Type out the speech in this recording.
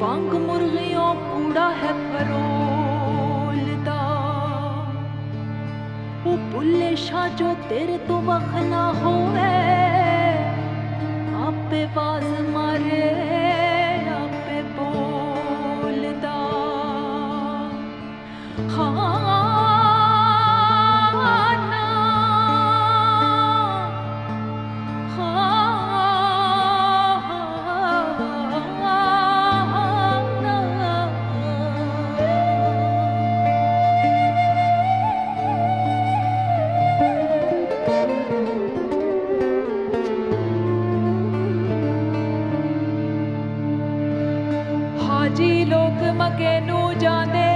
ਵਾਂਗ ਮੁਰਗਿਓ ਕੂੜਾ ਹੈ ਫਰੋਲਦਾ। ਉਹ ਬੁੱਲੇ ਸ਼ਾ ਜੋ ਤੇਰੇ ਤੋਂ ਵਖਲਾ ਹੋਵੇ। ਹਾਜੀ ਲੋਕ ਮਕੇ ਨੂੰ ਜਾਂਦੇ